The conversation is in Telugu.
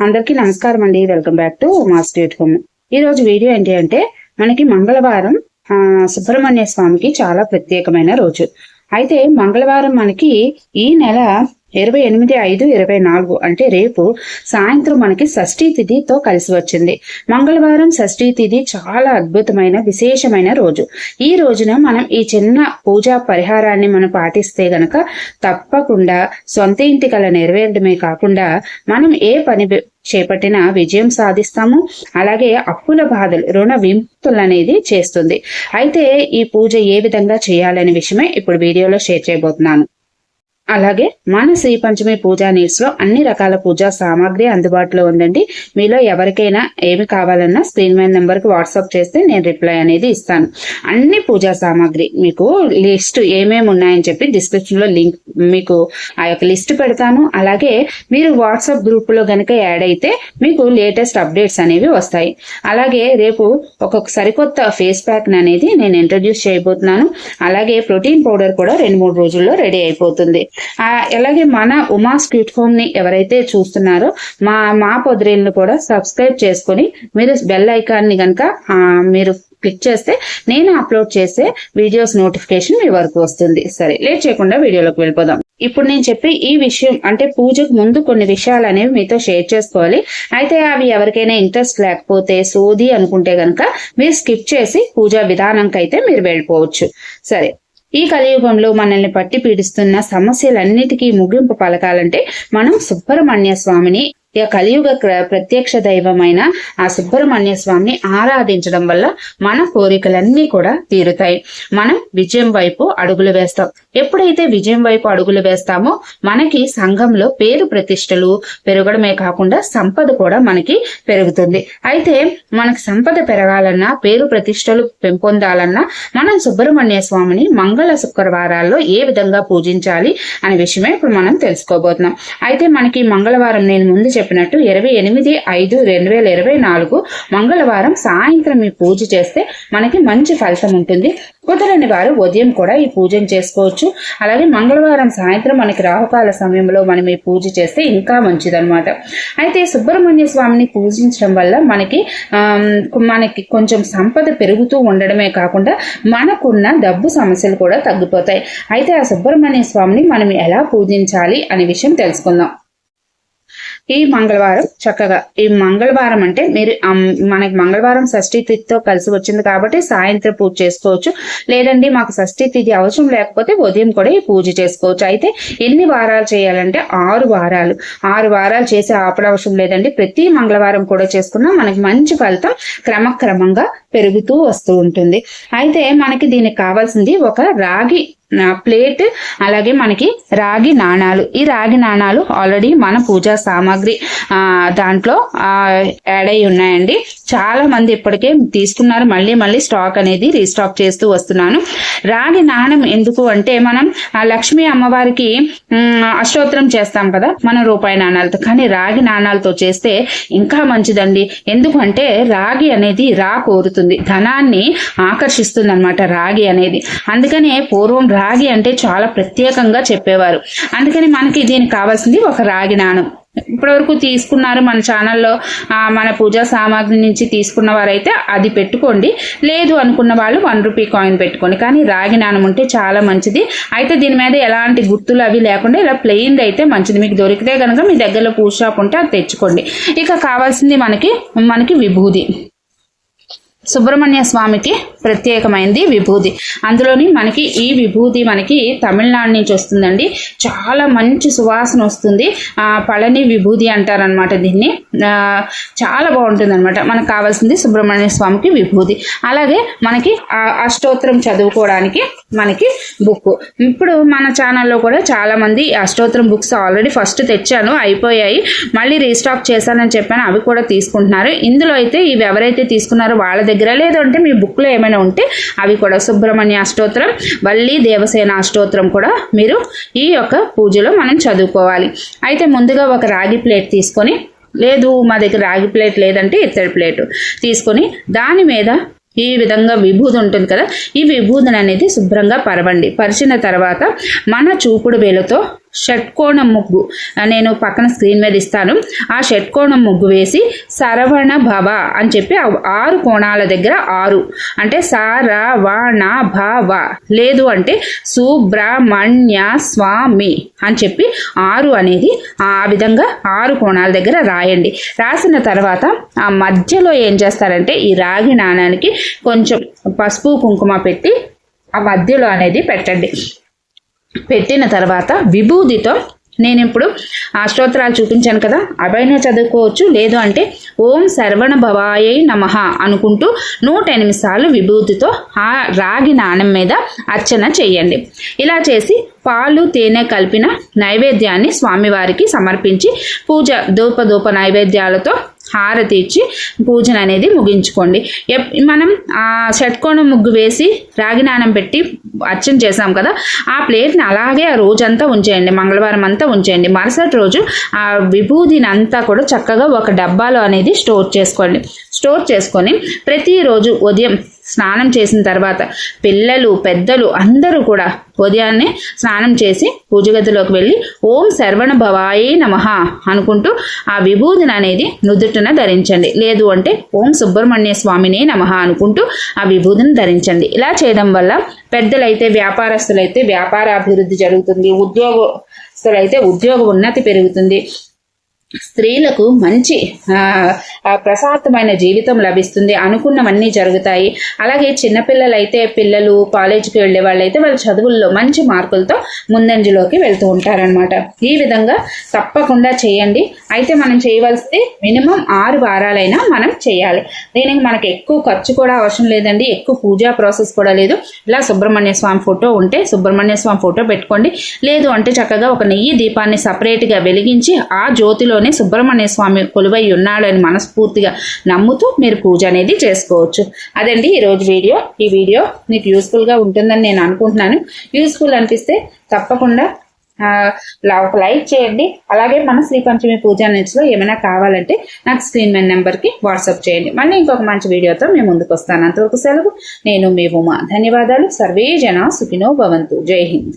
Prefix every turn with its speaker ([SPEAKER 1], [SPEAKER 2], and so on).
[SPEAKER 1] అందరికీ నమస్కారం అండి. Welcome back to mass state home ఈ రోజు వీడియో ఏంటి అంటే మనకి మంగళవారం ఆ, సుబ్రహ్మణ్య స్వామికి చాలా ప్రత్యేకమైన రోజు. అయితే మంగళవారం మనకి ఈ నెల ఇరవై ఎనిమిది ఐదు ఇరవై నాలుగు అంటే రేపు సాయంత్రం మనకి షష్ఠీ తిథితో కలిసి వచ్చింది. మంగళవారం షష్ఠీ తిథి చాలా అద్భుతమైన విశేషమైన రోజు. ఈ రోజున మనం ఈ చిన్న పూజా పరిహారాన్ని మనం పాటిస్తే గనక తప్పకుండా సొంత ఇంటి కళ నెరవేరడమే కాకుండా మనం ఏ పని చేపట్టిన విజయం సాధిస్తాము. అలాగే అప్పుల బాధలు రుణ విముక్తులు అనేది చేస్తుంది. అయితే ఈ పూజ ఏ విధంగా చేయాలనే విషయమే ఇప్పుడు వీడియోలో షేర్ చేయబోతున్నాను. అలాగే మన శ్రీ పంచమి పూజా నీడ్స్లో అన్ని రకాల పూజా సామాగ్రి అందుబాటులో ఉందండి. మీలో ఎవరికైనా ఏమి కావాలన్నా స్క్రీన్ మీద నెంబర్కి వాట్సాప్ చేస్తే నేను రిప్లై అనేది ఇస్తాను. అన్ని పూజా సామాగ్రి మీకు లిస్ట్ ఏమేమి ఉన్నాయని చెప్పి డిస్క్రిప్షన్లో లింక్ మీకు ఆ యొక్క లిస్ట్ పెడతాను. అలాగే మీరు వాట్సాప్ గ్రూప్లో గనక యాడ్ అయితే మీకు లేటెస్ట్ అప్డేట్స్ అనేవి వస్తాయి. అలాగే రేపు ఒక సరికొత్త ఫేస్ ప్యాక్ అనేది నేను ఇంట్రడ్యూస్ చేయబోతున్నాను. అలాగే ప్రోటీన్ పౌడర్ కూడా రెండు మూడు రోజుల్లో రెడీ అయిపోతుంది. అలాగే మన ఉమా స్క్యూట్ హోమ్ని ఎవరైతే చూస్తున్నారో మా మా పొదిరేళ్ళు కూడా సబ్స్క్రైబ్ చేసుకొని మీరు బెల్ ఐకాన్ని కనుక మీరు క్లిక్ చేస్తే నేను అప్లోడ్ చేసే వీడియోస్ నోటిఫికేషన్ మీ వరకు వస్తుంది. సరే లేట్ చేయకుండా వీడియోలోకి వెళ్ళిపోదాం. ఇప్పుడు నేను చెప్పి ఈ విషయం అంటే పూజకు ముందు కొన్ని విషయాలు అనేవి మీతో షేర్ చేసుకోవాలి. అయితే అవి ఎవరికైనా ఇంట్రెస్ట్ లేకపోతే సోది అనుకుంటే గనక మీరు స్కిప్ చేసి పూజా విధానంకైతే మీరు వెళ్ళిపోవచ్చు. సరే ఈ కలియుగంలో మనల్ని పట్టి పీడిస్తున్న సమస్యలన్నిటికీ ముగింపు పలకాలంటే మనం సుబ్రహ్మణ్య స్వామిని కలియుగ ప్రత్యక్ష దైవమైన ఆ సుబ్రహ్మణ్య స్వామిని ఆరాధించడం వల్ల మన కోరికలన్నీ కూడా తీరుతాయి. మనం విజయం వైపు అడుగులు వేస్తాం. ఎప్పుడైతే విజయం వైపు అడుగులు వేస్తామో మనకి సంఘంలో పేరు ప్రతిష్టలు పెరగడమే కాకుండా సంపద కూడా మనకి పెరుగుతుంది. అయితే మనకి సంపద పెరగాలన్నా పేరు ప్రతిష్టలు పెంపొందాలన్నా మనం సుబ్రహ్మణ్య స్వామిని మంగళ శుక్రవారాల్లో ఏ విధంగా పూజించాలి అనే విషయమే ఇప్పుడు మనం తెలుసుకోబోతున్నాం. అయితే మనకి మంగళవారం నేను ముందు చెప్పినట్టు ఇరవై ఎనిమిది ఐదు రెండు వేల ఇరవై నాలుగు మంగళవారం సాయంత్రం ఈ పూజ చేస్తే మనకి మంచి ఫలితం ఉంటుంది. కుదరని వారు ఉదయం కూడా ఈ పూజను చేసుకోవచ్చు. అలాగే మంగళవారం సాయంత్రం మనకి రాహుకాల సమయంలో మనం ఈ పూజ చేస్తే ఇంకా మంచిదన్నమాట. అయితే సుబ్రహ్మణ్య స్వామిని పూజించడం వల్ల మనకి మనకి కొంచెం సంపద పెరుగుతూ ఉండడమే కాకుండా మనకున్న డబ్బు సమస్యలు కూడా తగ్గిపోతాయి. అయితే ఆ సుబ్రహ్మణ్య స్వామిని మనం ఎలా పూజించాలి అనే విషయం తెలుసుకుందాం. ఈ మంగళవారం చక్కగా ఈ మంగళవారం అంటే మీరు మనకి మంగళవారం షష్ఠీ తిథితో కలిసి వచ్చింది కాబట్టి సాయంత్రం పూజ చేసుకోవచ్చు. లేదండి మాకు షష్ఠీ తిథి అవసరం లేకపోతే ఉదయం కూడా ఈ పూజ చేసుకోవచ్చు. అయితే ఎన్ని వారాలు చేయాలంటే ఆరు వారాలు. ఆరు వారాలు చేసే ఆపడం అవసరం లేదండి. ప్రతి మంగళవారం కూడా చేసుకున్నా మనకి మంచి ఫలితం క్రమక్రమంగా పెరుగుతూ వస్తూ ఉంటుంది. అయితే మనకి దీనికి కావాల్సింది ఒక రాగి ప్లేట్ అలాగే మనకి రాగి నాణాలు. ఈ రాగి నాణాలు ఆల్రెడీ మన పూజా సామాగ్రి దాంట్లో యాడ్ అయి ఉన్నాయండి. చాలా మంది ఇప్పటికే తీసుకున్నారు. మళ్ళీ మళ్ళీ స్టాక్ అనేది రీస్టాక్ చేస్తూ వస్తున్నాను. రాగి నాణం ఎందుకు అంటే మనం ఆ లక్ష్మీ అమ్మవారికి అష్టోత్తరం చేస్తాం కదా మన రూపాయి నాణాలతో. కానీ రాగి నాణాలతో చేస్తే ఇంకా మంచిదండి. ఎందుకంటే రాగి అనేది రా కోరుతుంది. ధనాన్ని ఆకర్షిస్తుంది అనమాట రాగి అనేది. అందుకనే పూర్వం రాగి అంటే చాలా ప్రత్యేకంగా చెప్పేవారు. అందుకని మనకి దీనికి కావాల్సింది ఒక రాగి నాణం ఇప్పటివరకు తీసుకున్నారు మన ఛానల్లో మన పూజా సామాగ్రి నుంచి తీసుకున్న వారైతే అది పెట్టుకోండి. లేదు అనుకున్న వాళ్ళు వన్ రూపీ కాయిన్ పెట్టుకోండి. కానీ రాగి నాణం ఉంటే చాలా మంచిది. అయితే దీని మీద ఎలాంటి గుర్తులు అవి లేకుండా ఇలా ప్లెయిన్ అయితే మంచిది. మీకు దొరికితే కనుక మీ దగ్గరలో పూజ షాప్ ఉంటే అది తెచ్చుకోండి. ఇక కావాల్సింది మనకి మనకి విభూది. సుబ్రహ్మణ్య స్వామికి ప్రత్యేకమైనది విభూది అందులోని మనకి ఈ విభూది మనకి తమిళనాడు నుంచి వస్తుందండి. చాలా మంచి సువాసన వస్తుంది. పళని విభూది అంటారనమాట దీన్ని. చాలా బాగుంటుంది అనమాట మనకు కావాల్సింది సుబ్రహ్మణ్య స్వామికి విభూది అలాగే మనకి అష్టోత్తరం చదువుకోవడానికి మనకి బుక్ ఇప్పుడు మన ఛానల్లో కూడా చాలా మంది ఈ అష్టోత్తరం బుక్స్ ఆల్రెడీ ఫస్ట్ తెచ్చాను అయిపోయాయి. మళ్ళీ రీస్టాక్ చేశానని చెప్పాను అవి కూడా తీసుకుంటున్నారు. ఇందులో అయితే ఇవి ఎవరైతే తీసుకున్నారో వాళ్ళ దగ్గర లేదంటే మీ బుక్లో ఏమైనా ఉంటే అవి కూడా సుబ్రహ్మణ్య అష్టోత్తరం వల్లి దేవసేన అష్టోత్తరం కూడా మీరు ఈ యొక్క పూజలో మనం చదువుకోవాలి. అయితే ముందుగా ఒక రాగి ప్లేట్ తీసుకొని లేదు మా దగ్గర రాగి ప్లేట్ లేదంటే ఇత్తడి ప్లేట్ తీసుకొని దాని మీద ఈ విధంగా విభూది ఉంటుంది కదా ఈ విభూదిని అనేది శుభ్రంగా పరవండి. పరిచిన తర్వాత మన చూపుడు వేలతో షట్కోణం ముగ్గు. నేను పక్కన స్క్రీన్ మీద ఇస్తాను. ఆ షట్కోణం ముగ్గు వేసి సరవణ భవ అని చెప్పి ఆరు కోణాల దగ్గర ఆరు. అంటే సరవణ భవ. లేదు అంటే సుబ్రహ్మణ్య స్వామి అని చెప్పి ఆరు అనేది ఆ విధంగా ఆరు కోణాల దగ్గర రాయండి. రాసిన తర్వాత ఆ మధ్యలో ఏం చేస్తారంటే ఈ రాగి నాణానికి కొంచెం పసుపు కుంకుమ పెట్టి ఆ మధ్యలో అనేది పెట్టండి. పెట్టిన తర్వాత విభూదితో నేను ఇప్పుడు ఆ స్తోత్రాలు చూపించాను కదా అవైనా చదువుకోవచ్చు లేదు అంటే ఓం సర్వణ భవాయై నమ అనుకుంటూ నూట ఎనిమిది సార్లు విభూతితో ఆ రాగి నాణం మీద అర్చన చేయండి. ఇలా చేసి పాలు తేనె కలిపిన నైవేద్యాన్ని స్వామివారికి సమర్పించి పూజ ధూప ధూప నైవేద్యాలతో హారతి ఇచ్చి పూజను అనేది ముగించుకోండి. మనం ఆ షట్కోణం ముగ్గు వేసి రాగినానం పెట్టి అర్చన చేసాం కదా ఆ ప్లేట్ని అలాగే ఆ రోజంతా ఉంచేయండి మంగళవారం అంతా ఉంచేయండి. మరుసటి రోజు ఆ విభూదిని అంతా కూడా చక్కగా ఒక డబ్బాలో అనేది స్టోర్ చేసుకోండి. స్టోర్ చేసుకొని ప్రతిరోజు ఉదయం స్నానం చేసిన తర్వాత పిల్లలు పెద్దలు అందరూ కూడా ఉదయాన్నే స్నానం చేసి పూజగదిలోకి వెళ్ళి ఓం శర్వణ భవాయే నమ అనుకుంటూ ఆ విభూతిని అనేది నుదుటిన ధరించండి. లేదు అంటే ఓం సుబ్రహ్మణ్య స్వామినే నమ అనుకుంటూ ఆ విభూతిని ధరించండి. ఇలా చేయడం వల్ల పెద్దలైతే వ్యాపారస్తులైతే వ్యాపార అభివృద్ధి జరుగుతుంది ఉద్యోగస్తులైతే ఉద్యోగ ఉన్నతి పెరుగుతుంది. స్త్రీలకు మంచి ప్రశాంతమైన జీవితం లభిస్తుంది అనుకున్నవన్నీ జరుగుతాయి. అలాగే చిన్నపిల్లలు అయితే పిల్లలు కాలేజీకి వెళ్ళే వాళ్ళైతే వాళ్ళ చదువుల్లో మంచి మార్కులతో ముందంజలోకి వెళ్తూ ఉంటారనమాట ఈ విధంగా తప్పకుండా చేయండి. అయితే మనం చేయవలసింది మినిమం ఆరు వారాలైనా మనం చేయాలి. దీనికి మనకు ఎక్కువ ఖర్చు కూడా అవసరం లేదండి. ఎక్కువ పూజా ప్రాసెస్ కూడా లేదు. ఇలా సుబ్రహ్మణ్య స్వామి ఫోటో ఉంటే సుబ్రహ్మణ్య స్వామి ఫోటో పెట్టుకోండి. లేదు అంటే చక్కగా ఒక నెయ్యి దీపాన్ని సపరేట్గా వెలిగించి ఆ జ్యోతిలో ఇంట్లోనే సుబ్రహ్మణ్య స్వామి కొలువై ఉన్నాడని మనస్ఫూర్తిగా నమ్ముతూ మీరు పూజ అనేది చేసుకోవచ్చు. అదండి ఈరోజు వీడియో. ఈ వీడియో మీకు యూస్ఫుల్గా ఉంటుందని నేను అనుకుంటున్నాను. యూస్ఫుల్ అనిపిస్తే తప్పకుండా ఒక లైక్ చేయండి. అలాగే మన శ్రీ పంచమి పూజా నెట్స్లో ఏమైనా కావాలంటే నాకు స్క్రీన్ మెన్ నెంబర్కి వాట్సాప్ చేయండి. మళ్ళీ ఇంకొక మంచి వీడియోతో మేము ముందుకు వస్తాను. అంతవరకు సెలవు. నేను మీ ఉమా. ధన్యవాదాలు. సర్వే జన సుఖినో భవంతు. జై హింద్.